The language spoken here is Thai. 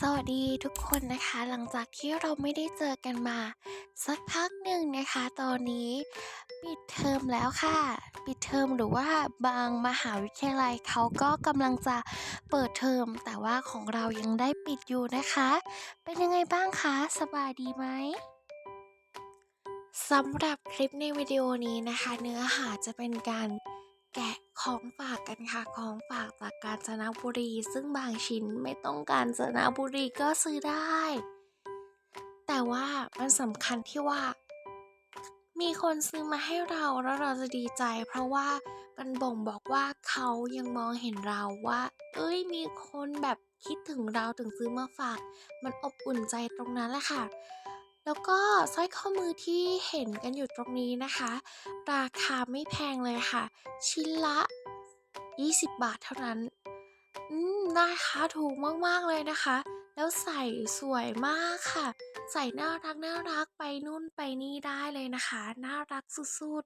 สวัสดีทุกคนนะคะ หลังจากที่เราไม่ได้เจอกันมา สักพักหนึ่งนะคะ ตอนนี้ปิดเทอมแล้วค่ะ ปิดเทอมหรือว่าบางมหาวิทยาลัยเขาก็กำลังจะเปิดเทอม แต่ว่าของเรายังได้ปิดอยู่นะคะ เป็นยังไงบ้างคะสบายดีไหมสำหรับคลิปในวิดีโอนี้นะคะ เนื้อหาจะเป็นการ ของฝากกันค่ะ ของฝากจากกาญจนบุรี ซึ่งบางชิ้นไม่ต้องการจนบุรีก็ซื้อได้ แต่ว่ามันสำคัญที่ว่า มีคนซื้อมาให้เราแล้วเราจะดีใจ เพราะว่ามันบ่งบอกว่าเขายังมองเห็นเราว่า เอ้ยมีคนแบบคิดถึงเราถึงซื้อมาฝาก มันอบอุ่นใจตรงนั้นแหละค่ะ แล้วก็สร้อยข้อมือที่เห็นกันอยู่ตรงนี้นะคะ ราคาไม่แพงเลยค่ะ ชิ้นละ 20 บาทเท่านั้น อืมราคะถูกมากๆเลยนะคะ แล้วใส่สวยมากค่ะ ใส่น่ารักน่ารักไปนู่นไปนี่ได้เลยนะคะ น่ารักสุด